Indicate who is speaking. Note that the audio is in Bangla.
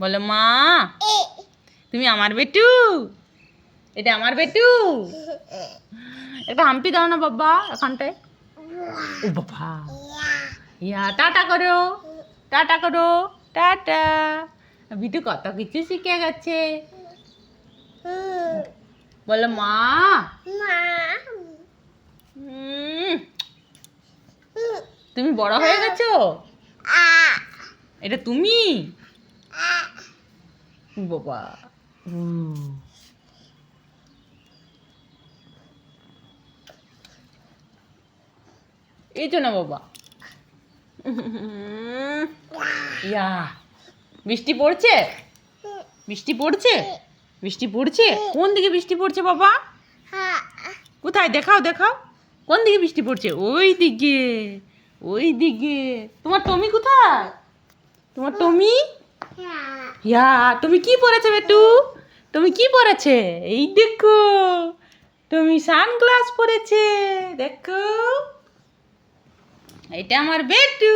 Speaker 1: বলো মা তুমি আমার বেটু এটা আমার বেটু একটা হাম্পি দাও না বাবা এখানটায় ও বাবা ইয়া টাটা করো টাটা করো টাটা বিটু কত কিছু শিখে গেছে বলো মা উম, তুমি বড় হয়ে গেছো? এটা তুমি? বাবা। এই তো না বাবা। ইয়া, বৃষ্টি পড়ছে? বৃষ্টি পড়ছে? বৃষ্টি পড়ছে? কোন দিকে বৃষ্টি পড়ছে বাবা? কোথায়? দেখাও দেখাও। কোন দিকে বৃষ্টি পড়ছে? ওই দিকে। ওই দিকে তোমার টমি কোথায়? তোমার টমি? ইয়া তুমি কি পরেছে বেটু? তুমি কি পরেছে? এই দেখো তুমি সানগ্লাস পরেছে, দেখো। এটা আমার বেটু।